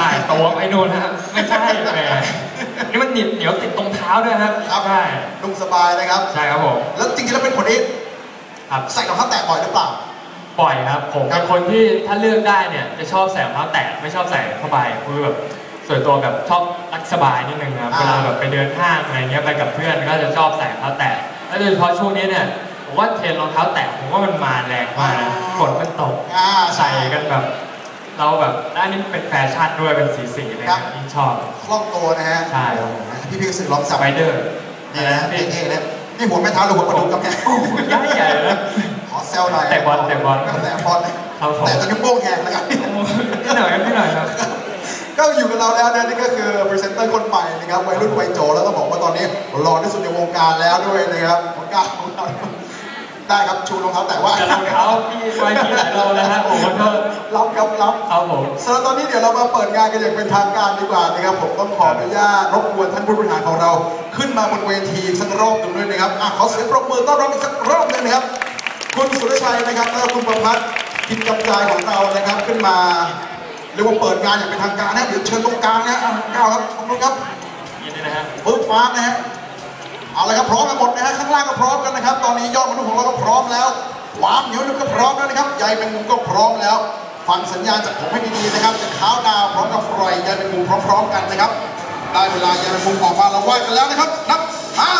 ช่ตัวไอ้นู่นนะครับไม่ใช่แหมนี่มันหนีบเหนียวติดตรงเท้าด้วยครับครับใช่นุ่มสบายนะครับใช่ครับผมแล้วจริงๆแล้วเป็นคนที่ครับใส่รองเท้าแตะบ่อยหรือเปล่าปล่อยครับผมเป็นคนที่ถ้าเลือกได้เนี่ยจะชอบใส่รองเท้าแตะไม่ชอบใส่ผ้าใบคือแบบส่วนตัวแบบชอบรักสบายนิดนึงครับอ่าเวลาแบบไปเดินห้างอะไรเงี้ยไปกับเพื่อนก็จะชอบใส่รองเท้าแตะแล้วโดยเฉพาะช่วงนี้เนี่ยผมว่าเทรนด์รองเท้าแตะผมว่ามันมาแรงมากนะฝนมันตกอ่าใส่กันแบบ เราแบบอันนี้เป็นแฟชั่นด้วยเป็นสีสีๆเลยครับยิ่งชอบ คล่องตัวนะฮะใช่ครับผมพี่พี่ๆสื่อลองสจับไปเดอร์นี่นะเท่ๆเลยนี่หัวแม่เท้าหรือหัวปลาดุกครับเนี่ยใหญ่ใหญ่เลยนะ ขอแซวหน่อยเตะบอลเตะบอลเตะบอลครับผม แต่ตะนิ้วโป้งแหกนะครับ นิดหน่อยครับนิดหน่อยครับ ก็อยู่กับเราแล้วนะนี่ก็คือพรีเซนเตอร์คนใหม่นะครับวัยรุ่นวัยโจแล้วก็บอกว่าตอนนี้หล่อที่สุดในวงการแล้วด้วยนะครับวงการของเรา ได้ครับชูรองเท้าแต่ว่าจะรองเท้าพี่ไว้ที่หลายโลแล้วฮะโอ้โหก็รับครับรับเอาผมสำหรับตอนนี้เดี๋ยวเรามาเปิดงานกันอย่างเป็นทางการดีกว่านะครับผมต้องขออนุญาตรบกวนท่านผู้บริหารของเรา ขึ้นมาบนเวทีอีกสักรอบหนึ่งด้วยนะครับอะขอเสียงปรบมือต้อนรับอีกสักรอบหนึงนะครับ คุณสุรชัยนะครับแล้วก็คุณประพัฒน์กินกำจายของเรานะครับขึ้นมาเรียกว่าเปิดงานอย่างเป็นทางการนะเดี๋ยวเชิญตรงกลางนะอะก้าวครับขอบคุณครับยินดีนะฮะปึ๊บฟ้านะฮะ เอาละครับพร้อมกันหมดนะฮะข้างล่างก็พร้อมกันนะครับ ตอนนี้ยอดมนุษย์ของเราก็พร้อมแล้วความเหนียวนุ่มก็พร้อมแล้วนะครับใยแมงมุมก็พร้อมแล้ว ฟังสัญญาณจากผมให้ดีๆนะครับจะข้าวดาวพร้อมกับรอยใยแมงมุมพร้อม ๆ กันนะครับได้เวลาใยแมงมุมออกมาเราไหว้กันแล้วนะครับนับห้า